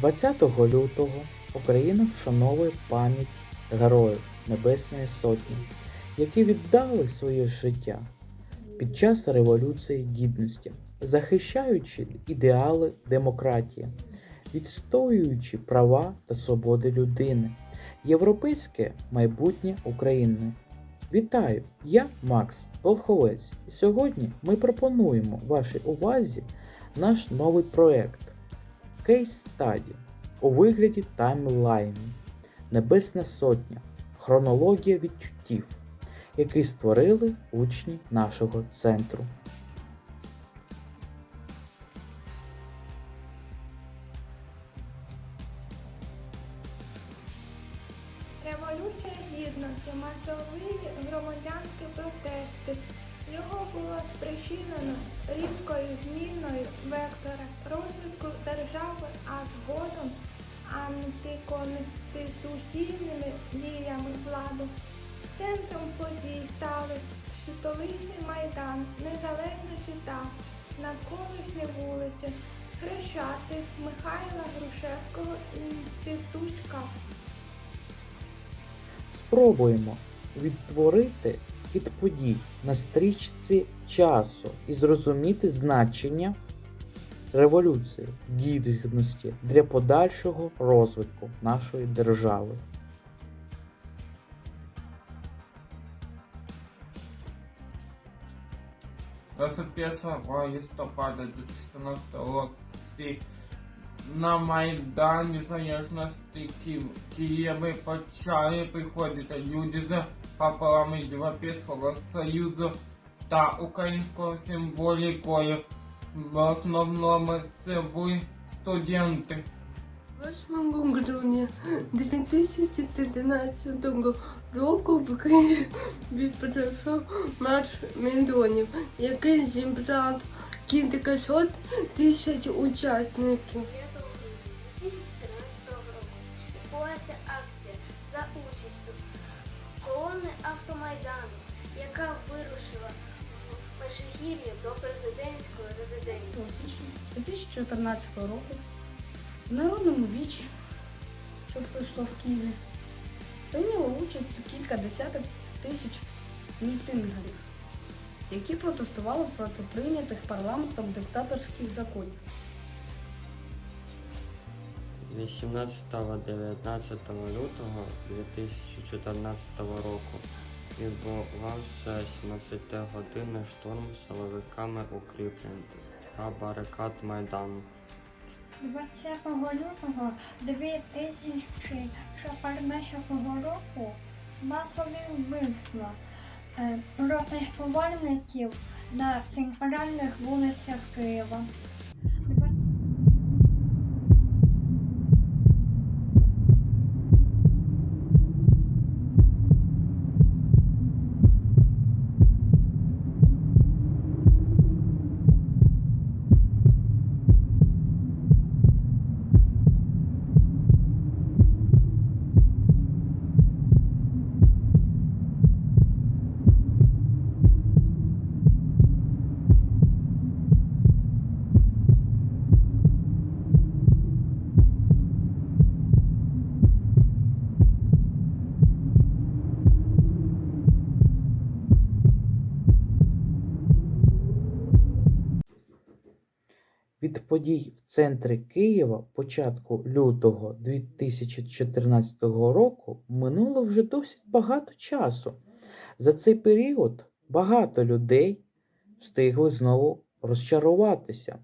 20 лютого Україна вшановує пам'ять героїв Небесної Сотні, які віддали своє життя під час Революції Гідності, захищаючи ідеали демократії, відстоюючи права та свободи людини, європейське майбутнє України. Вітаю! Я Макс Волховець. Сьогодні ми пропонуємо вашій увазі наш новий проект Case Study у вигляді таймлайну Небесна Сотня Хронологія відчуттів, який створили учні нашого центру. Революція гідності, масові громадянські протести. Його було спричинено різкою зміною вектора розвитку держави, а згодом антиконституційними діями влади. Центром подій стали столичний майдан, незалежності та навколишні вулиці, Хрещатик, Михайла Грушевського, Інститутська. Спробуємо відтворити хід подій на стрічці часу і зрозуміти значення революції гідності для подальшого розвитку нашої держави. Першого листопада 2014 року на Майдан Незалежності Ки- Києві почали приходити люди з прапорами Європейського Союзу та українською символікою. В основному ви студенти. 8 грудня 2014 року в Києві пройшов марш мільйонів, який зібрав кількасот тисяч учасників. Участю колони Автомайдану, яка вирушила в Межигір'я до президентської резиденції. у 2014 року в народному вічі, що пройшло в Києві, прийняло участь у кілька десяток тисяч мітингарів, які протестували проти прийнятих парламентом диктаторських законів. З 18-19 лютого 2014 року відбувався 17-годинний штурм силовиками укріплень та барикад Майдану. 20 лютого 2014 року масові вбивства е, протестувальників на центральних вулицях Києва. Від подій в центрі Києва початку лютого 2014 року минуло вже досить багато часу. За цей період багато людей встигли знову розчаруватися,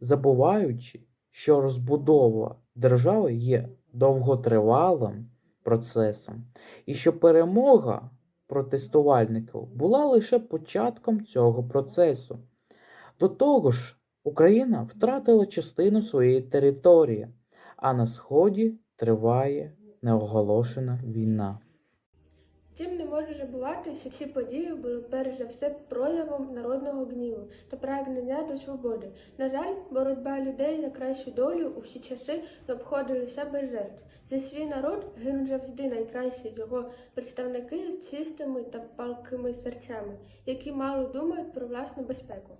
забуваючи, що розбудова держави є довготривалим процесом, і що перемога протестувальників була лише початком цього процесу. До того ж, Україна втратила частину своєї території, а на сході триває неоголошена війна. Втім, не можна забувати, що ці події були перш за все проявом народного гніву та прагнення до свободи. На жаль, боротьба людей за кращу долю у всі часи обходилися без жертв. За свій народ гинуть завжди найкращі його представники з чистими та палкими серцями, які мало думають про власну безпеку.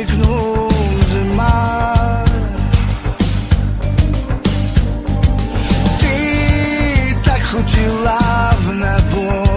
avec nos mains. Ти так хотіла в небо,